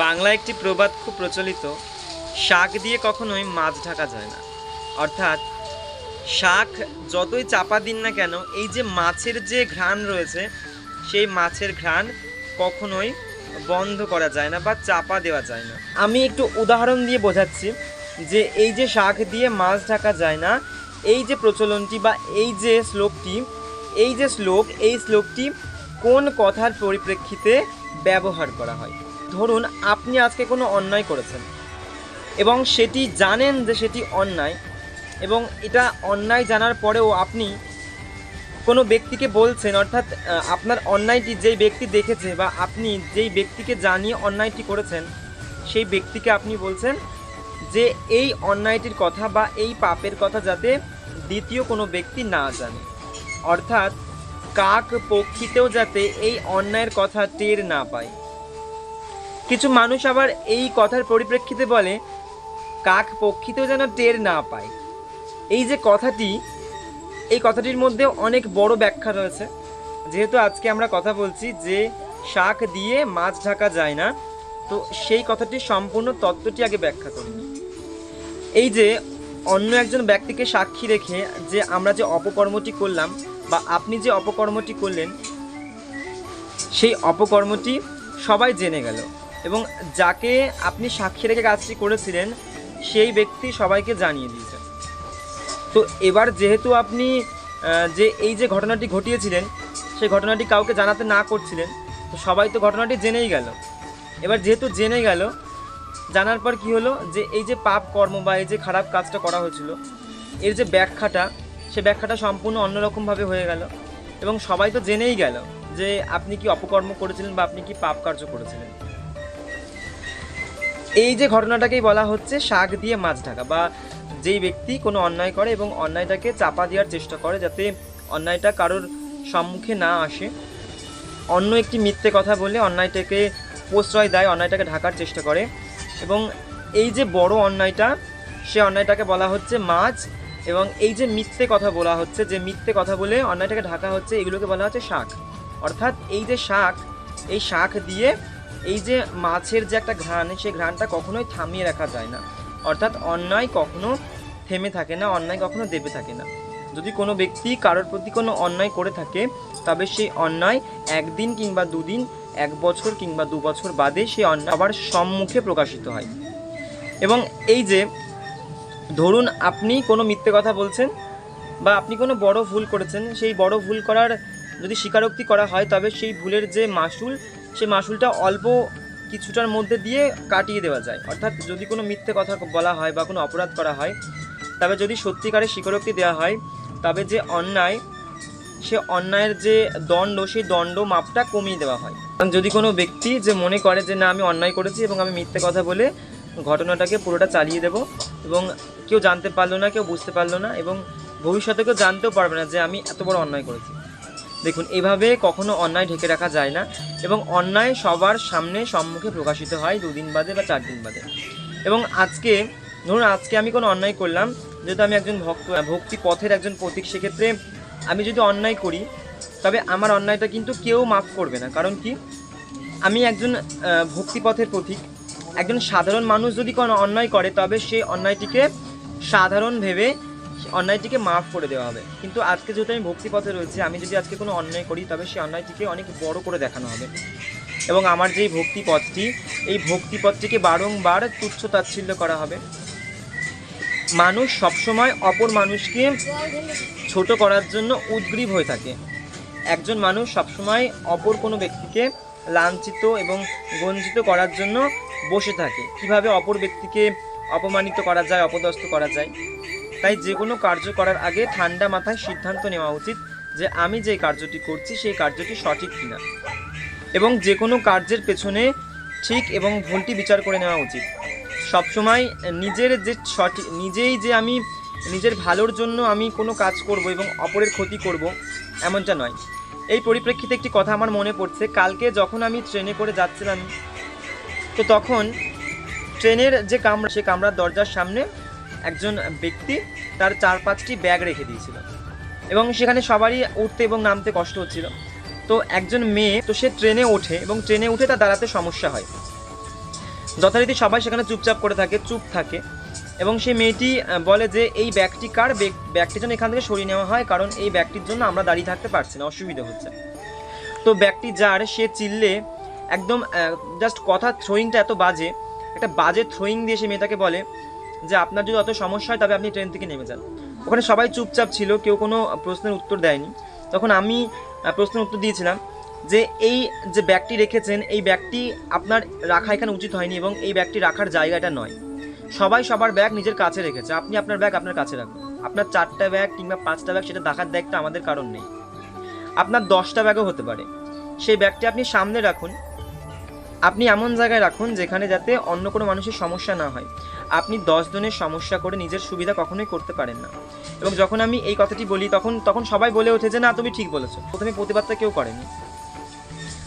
বাংলা একটি প্রবাদ খুব প্রচলিত, শাক দিয়ে কখনোই মাছ ঢাকা যায় না। অর্থাৎ, শাক যতই চাপা দিন না কেন, এই যে মাছের যে ঘ্রাণ রয়েছে, সেই মাছের ঘ্রাণ কখনোই বন্ধ করা যায় না বা চাপা দেওয়া যায় না। আমি একটু উদাহরণ দিয়ে বোঝাচ্ছি যে এই যে শাক দিয়ে মাছ ঢাকা যায় না, এই যে প্রচলনটি বা এই যে শ্লোকটি, এই যে শ্লোক, এই শ্লোকটি কোন কথার পরিপ্রেক্ষিতে ব্যবহার করা হয়? ধরুন, আপনি আজকে কোনো অন্যায় করেছেন এবং সেটি জানেন যে সেটি অন্যায় এবং এটা অন্যায় জানার পরেও আপনি কোনো ব্যক্তিকে বলছেন, অর্থাৎ আপনার অন্যায়টি যেই ব্যক্তি দেখেছে বা আপনি যেই ব্যক্তিকে জানিয়ে অন্যায়টি করেছেন, সেই ব্যক্তিকে আপনি বলছেন যে এই অন্যায়টির কথা বা এই পাপের কথা যাতে দ্বিতীয় কোনো ব্যক্তি না জানে। অর্থাৎ, কাক পক্ষীতেও যাতে এই অন্যায়ের কথা টের না পায়। কিছু মানুষ আবার এই কথার পরিপ্রেক্ষিতে বলে, কাক পক্ষিতেও যেন টের না পায়। এই যে কথাটি, এই কথাটির মধ্যে অনেক বড় ব্যাখ্যা রয়েছে। যেহেতু আজকে আমরা কথা বলছি যে শাক দিয়ে মাছ ঢাকা যায় না, তো সেই কথাটি সম্পূর্ণ তত্ত্বটি আগে ব্যাখ্যা করি। এই যে অন্য একজন ব্যক্তিকে সাক্ষী রেখে যে আমরা যে অপকর্মটি করলাম বা আপনি যে অপকর্মটি করলেন, সেই অপকর্মটি সবাই জেনে গেল। এবং যাকে আপনি সাক্ষী রেখে কাজটি করেছিলেন, সেই ব্যক্তি সবাইকে জানিয়ে দিয়েছে তো এবার যেহেতু আপনি যে এই যে ঘটনাটি ঘটিয়েছিলেন, সেই ঘটনাটি কাউকে জানাতে না করছিলেন, তো সবাই তো ঘটনাটি জেনেই গেল। এবার যেহেতু জেনে গেল, জানার পর কি হলো যে এই যে পাপ কর্ম বা এই যে খারাপ কাজটা করা হয়েছিল, এর যে ব্যাখ্যাটা, সে ব্যাখ্যাটা সম্পূর্ণ অন্যরকমভাবে হয়ে গেল এবং সবাই তো জেনেই গেল যে আপনি কি অপকর্ম করেছিলেন বা আপনি কি পাপ কার্য করেছিলেন। এই যে ঘটনাটাকেই বলা হচ্ছে, শাক দিয়ে মাছ ঢাকা বা যেই ব্যক্তি কোনো অন্যায় করে এবং অন্যায়টাকে চাপা দেওয়ার চেষ্টা করে যাতে অন্যায়টা কারোর সম্মুখে না আসে। অন্য একটি মিথ্যে কথা বলে অন্যায়টাকে প্রশ্রয় দেয়, অন্যায়টাকে ঢাকার চেষ্টা করে এবং এই যে বড় অন্যায়টা, সে অন্যায়টাকে বলা হচ্ছে মাছ এবং এই যে মিথ্যে কথা বলা হচ্ছে, যে মিথ্যে কথা বলে অন্যায়টাকে ঢাকা হচ্ছে, এগুলোকে বলা হচ্ছে শাক। অর্থাৎ এই যে শাক, এই শাক দিয়ে এই যে মাছের যে একটা ঘ্রাণ, সেই ঘ্রাণটা কখনোই থামিয়ে রাখা যায় না। অর্থাৎ অন্যায় কখনো থেমে থাকে না, অন্যায় কখনো দেবে থাকে না। যদি কোনো ব্যক্তি কারোর প্রতি কোনো অন্যায় করে থাকে, তবে সেই অন্যায় একদিন কিংবা দুদিন, এক বছর কিংবা দু বছর বাদে সেই অন্যায় আবার সম্মুখে প্রকাশিত হয়। এবং এই যে, ধরুন আপনি কোনো মিথ্যে কথা বলছেন বা আপনি কোনো বড় ভুল করেছেন, সেই বড় ভুল করার যদি স্বীকারোক্তি করা হয়, তবে সেই ভুলের যে মাসুল সেই মাসুলটা অল্প কিছুটার মধ্যে দিয়ে কাটিয়ে দেওয়া যায়। অর্থাৎ যদি কোনো মিথ্যে কথা বলা হয় বা কোনো অপরাধ করা হয়, তবে যদি সত্যিকারের স্বীকারোক্তি দেওয়া হয়, তবে যে অন্যায়, সে অন্যায়ের যে দণ্ড, সেই দণ্ড মাপটা কমিয়ে দেওয়া হয়। এবং যদি কোনো ব্যক্তি যে মনে করে যে না, আমি অন্যায় করেছি এবং আমি মিথ্যে কথা বলে ঘটনাটাকে পুরোটা চালিয়ে দেব এবং কেউ জানতে পারল না, কেউ বুঝতে পারল না এবং ভবিষ্যতে কেউ জানতেও পারবে না যে আমি এত বড় অন্যায় করেছি। দেখুন, এভাবে কখনো অন্যায় ঢেকে রাখা যায় না এবং অন্যায় সবার সামনে সম্মুখে প্রকাশিত হয় দুদিন বাদে বা চার দিন বাদে। এবং আজকে, ধরুন আজকে আমি কোনো অন্যায় করলাম, যেহেতু আমি একজন ভক্ত, ভক্তি পথের একজন প্রতীক, সেক্ষেত্রে আমি যদি অন্যায় করি, তবে আমার অন্যায়টা কিন্তু কেউ মাফ করবে না। কারণ কি? আমি একজন ভক্তিপথের প্রতীক। একজন সাধারণ মানুষ যদি কোনো অন্যায় করে, তবে সেই অন্যায়টিকে সাধারণ ভেবে অন্যায়টিকে মাফ করে দেওয়া হবে। কিন্তু আজকে যেহেতু আমি ভক্তিপথে রয়েছি, আমি যদি আজকে কোনো অন্যায় করি, তবে সেই অন্যায়টিকে অনেক বড় করে দেখানো হবে। এবং আমার যেই ভক্তিপথটি, এই ভক্তিপথটিকে বারংবার তুচ্ছ তাচ্ছিল্য করা হবে। মানুষ সবসময় অপর মানুষকে ছোট করার জন্য উদ্গ্রীব হয়ে থাকে। একজন মানুষ সবসময় অপর কোনো ব্যক্তিকে লাঞ্ছিত এবং গঞ্জিত করার জন্য বসে থাকে। কীভাবে অপর ব্যক্তিকে অপমানিত করা যায়, অপদস্থ করা যায়? তাই যে কোনো কার্য করার আগে ঠান্ডা মাথায় সিদ্ধান্ত নেওয়া উচিত যে আমি যে কার্যটি করছি সেই কার্যটি সঠিক কিনা। এবং যে কোনো কার্যের পেছনে ঠিক এবং ভুলটি বিচার করে নেওয়া উচিত। সবসময় নিজের যে সঠিক, নিজেই যে আমি নিজের ভালোর জন্য আমি কোনো কাজ করব এবং অপরের ক্ষতি করব, এমনটা নয়। এই পরিপ্রেক্ষিতে একটি কথা আমার মনে পড়ছে, কালকে যখন আমি ট্রেনে করে যাচ্ছিলাম, তো তখন ট্রেনের যে কামরা, সে কামরার দরজার সামনে একজন ব্যক্তি তার চার পাঁচটি ব্যাগ রেখে দিয়েছিল। এবং সেখানে সবারই উঠতে এবং নামতে কষ্ট হচ্ছিল। তো একজন মেয়ে, তো সে ট্রেনে ওঠে এবং ট্রেনে উঠে তার দাঁড়াতে সমস্যা হয়। যথারীতি সবাই সেখানে চুপচাপ করে থাকে, চুপ থাকে। এবং সেই মেয়েটি বলে যে, এই ব্যাগটি কার? ব্যাগ- ব্যাগটি যেন এখান থেকে সরিয়ে নেওয়া হয়, কারণ এই ব্যাগটির জন্য আমরা দাঁড়িয়ে থাকতে পারছি না, অসুবিধা হচ্ছে। তো ব্যাগটি যার, সে চিল্লে একদম জাস্ট কথা থ্রোয়িংটা এত বাজে, একটা বাজে থ্রোয়িং দিয়ে সে মেয়েটাকে বলে যে আপনার যদি অত সমস্যা হয়, তবে আপনি ট্রেন থেকে নেমে যান। ওখানে সবাই চুপচাপ ছিল, কেউ কোনো প্রশ্নের উত্তর দেয়নি। তখন আমি প্রশ্নের উত্তর দিয়েছিলাম যে এই যে ব্যাগটি রেখেছেন, এই ব্যাগটি আপনার রাখা এখানে উচিত হয়নি এবং এই ব্যাগটি রাখার জায়গাটা নয়। সবাই সবার ব্যাগ নিজের কাছে রেখেছে। আপনি আপনার ব্যাগ আপনার কাছে রাখুন। আপনার চারটা ব্যাগ কিংবা পাঁচটা ব্যাগ, সেটা দেখার দায়িত্ব আমাদের কারণ নেই। আপনার দশটা ব্যাগও হতে পারে। সেই ব্যাগটি আপনি সামনে রাখুন। আপনি এমন জায়গায় রাখুন যেখানে যাতে অন্য কোনো মানুষের সমস্যা না হয়। আপনি দশ জনের সমস্যা করে নিজের সুবিধা কখনোই করতে পারেন না। এবং যখন আমি এই কথাটি বলি, তখন তখন সবাই বলে ওঠে যে, না, তুমি ঠিক বলেছ। প্রথমে প্রতিবাদটা কেউ করেনি।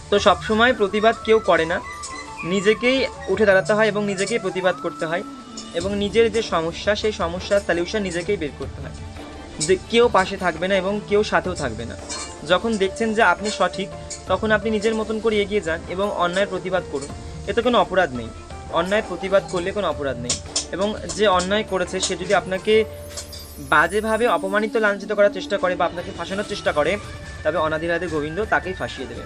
তো সবসময় প্রতিবাদ কেউ করে না। নিজেকেই উঠে দাঁড়াতে হয় এবং নিজেকেই প্রতিবাদ করতে হয়। এবং নিজের যে সমস্যা, সেই সমস্যার সলিউশন নিজেকেই বের করতে হয়। যে, কেউ পাশে থাকবে না এবং কেউ সাথেও থাকবে না। যখন দেখছেন যে, আপনি সঠিক, তখন আপনি নিজের মতন করে এগিয়ে যান এবং অন্যায়ের প্রতিবাদ করুন। এতে কোনো অপরাধ নেই। অন্যায়ের প্রতিবাদ করলে কোনো অপরাধ নেই। এবং যে অন্যায় করেছে, সে যদি আপনাকে বাজেভাবে অপমানিত, লাঞ্ছিত করার চেষ্টা করে বা আপনাকে ফাঁসানোর চেষ্টা করে, তবে অনাদিরাধে গোবিন্দ তাকেই ফাঁসিয়ে দেবে।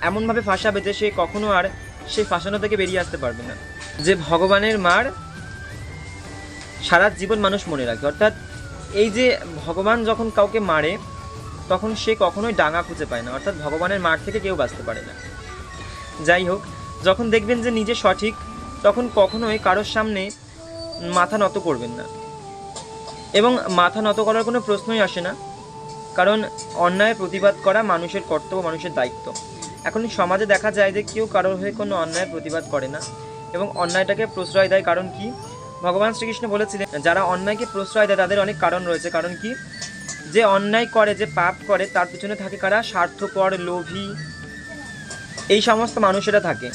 এমনভাবে ফাঁসাবে যে সে কখনো আর সেই ফাঁসানো থেকে বেরিয়ে আসতে পারবে না। যে ভগবানের মার সারা জীবন মানুষ মনে রাখে, অর্থাৎ এই যে ভগবান যখন কাউকে মারে, তখন সে কখনোই ডাঙা খুঁজে পায় না, অর্থাৎ ভগবানের মার থেকে কেউ বাঁচতে পারে না। যাই হোক, যখন দেখবেন যে নিজে সঠিক, তখন কখনোই কারোর সামনে মাথা নত করবেন না। এবং মাথা নত করার কোনো প্রশ্নই আসে না, কারণ অন্যায়ের প্রতিবাদ করা মানুষের কর্তব্য, মানুষের দায়িত্ব। এখন সমাজে দেখা যায় যে কেউ কারোর হয়ে কোনো অন্যায় প্রতিবাদ করে না, এবং অন্যায়টাকে প্রশ্রয় দেয় কারণ কি? ভগবান শ্রীকৃষ্ণ বলেছিলেন, যারা অন্যায়কে প্রশ্রয় দেয় তাদের অনেক কারণ রয়েছে, কারণ কি? যে অন্যায় করে, যে পাপ করে, তার পিছনে থাকে কারা? স্বার্থপর, লোভী, এই সমস্ত মানুষেরা থাকে।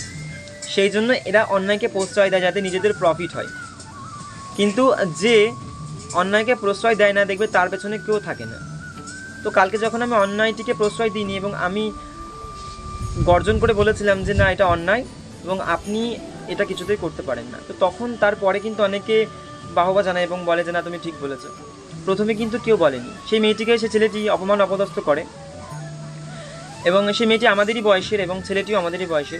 সেই জন্য এরা অন্যায়কে প্রশ্রয় দেয় যাতে নিজেদের প্রফিট হয়। কিন্তু যে অন্যায়কে প্রশ্রয় দেয় না, দেখবে তার পেছনে কেউ থাকে না। তো কালকে যখন আমি অন্যায়টিকে প্রশ্রয় দিইনি এবং আমি গর্জন করে বলেছিলাম যে, না, এটা অন্যায় এবং আপনি এটা কিছুতেই করতে পারেন না। তো তখন তারপরে কিন্তু অনেকে বাহবা জানায় এবং বলে যে, না, তুমি ঠিক বলেছ। প্রথমে কিন্তু কেউ বলেনি। সেই মেয়েটিকে সে ছেলেটি অপমান অপদস্থ করে এবং সেই মেয়েটি আমাদেরই বয়সের এবং ছেলেটিও আমাদেরই বয়সের।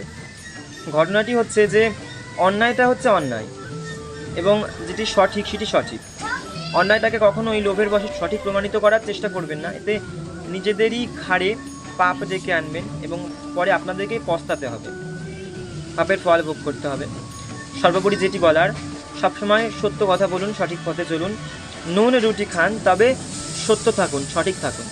ঘটনাটি হচ্ছে যে, অন্যায়টা হচ্ছে অন্যায়। এবং যেটি সঠিক সেটি সঠিক। অন্যায়টাকে কখনো ওই লোভের বসে সঠিক প্রমাণিত করার চেষ্টা করবেন না। এতে নিজেদেরই ঘাড়ে পাপ ডেকে আনবেন এবং পরে আপনাদেরকেই পস্তাতে হবে। পাপের ফল ভোগ করতে হবে। সর্বোপরি যেটি বলার, সবসময় সত্য কথা বলুন, সঠিক পথে চলুন। নুন, রুটি খান, তবে সত্য থাকুন, সঠিক থাকুন।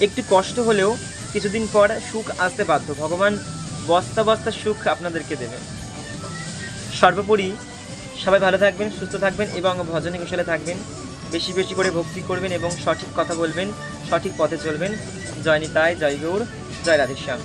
একটু কষ্ট হলেও কিছুদিন পর সুখ আসতে বাধ্য। ভগবান বস্তা বস্তা সুখ আপনাদেরকে দেবেন। সর্বোপরি সবাই ভালো থাকবেন, সুস্থ থাকবেন এবং ভজনে কুশলে থাকবেন। বেশি বেশি করে ভক্তি করবেন এবং সঠিক কথা বলবেন, সঠিক পথে চলবেন। জয় নিতাই, জয় গৌর, জয় রাধেশ্যাম।